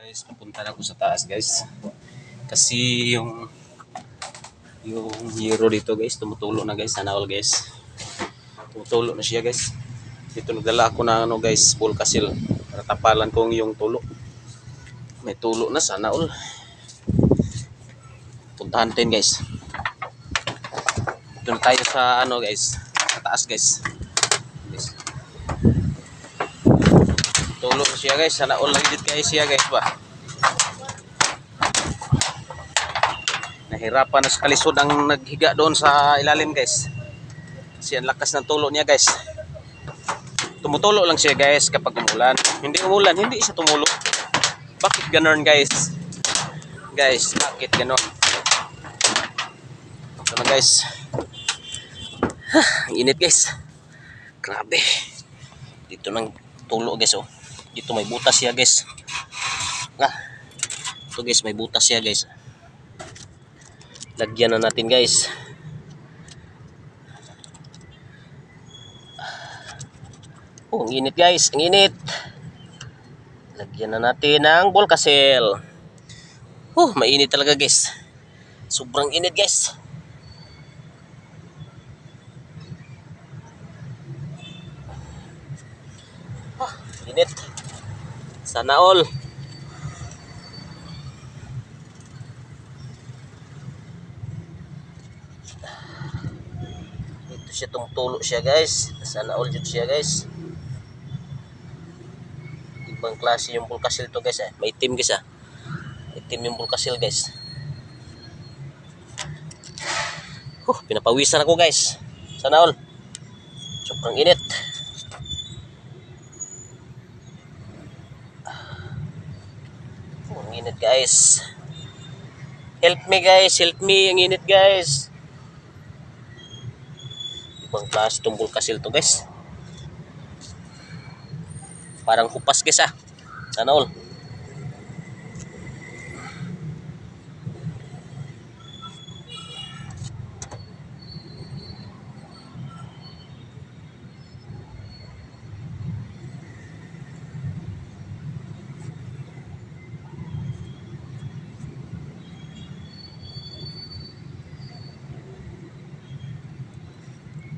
Guys, papunta na ako sa taas, guys. Kasi yung yung hero dito, guys, tumutulo na, guys. Sana all, guys. Tumutulo na siya, guys. Dito nagdala ako ng ano, guys, full kasil. Para tapalan ko yung tulo. May tulo na, sana all. Puntahan natin, guys. Dito na tayo sa ano, guys. Sa taas, guys. Guys. Tulo siya, guys. Sana all lang dito, guys, siya, guys, ba? Nahirapan na sa kalisod ang naghiga doon sa ilalim guys. Kasi ang lakas ng tulo niya guys. Tumutulo lang siya guys kapag umulan. Hindi umulan, hindi siya tumulo. Bakit ganon guys? Guys, bakit ganon? Ito guys. Ang init guys. Grabe. Dito nang tulo guys oh. Dito may butas siya guys. Ah. Ito guys, may butas siya guys. Lagyan na natin guys. Oh, ang init guys, ang init. Lagyan na natin ng Volcacel. Oh, mainit talaga guys. Sobrang init guys. Ah, init. Sana all. Dito siya tumutulo siya guys. Sana all dito siya guys. Ibang klase yung bulkasil to guys eh. May itim guys ah. Itim yung bulkasil guys. Huh, pinapawisan ako guys. Sana all. Sobrang init. Oh, ang init guys. Help me guys, help me. Ang init guys. Ibang klase itong bulkasil to guys. Parang hupas guys ah. Sana all.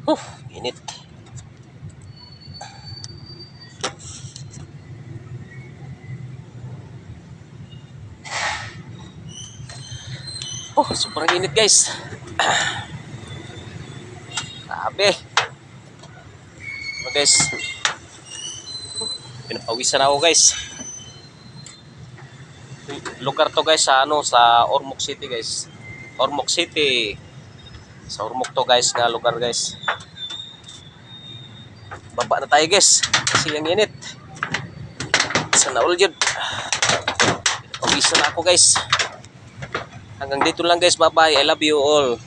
Huh, init. Oh, sobrang init guys. Grabe. Ano guys? Pinapawisan ako guys. Lugar to guys sa ano sa Ormoc City guys. Ormoc City. Sa Ormoc to guys nga lugar guys. Baba na tayo guys. Kasi ang init. Sana all yun. Pinapawisan na ako guys. Hanggang dito lang guys. Bye bye. I love you all.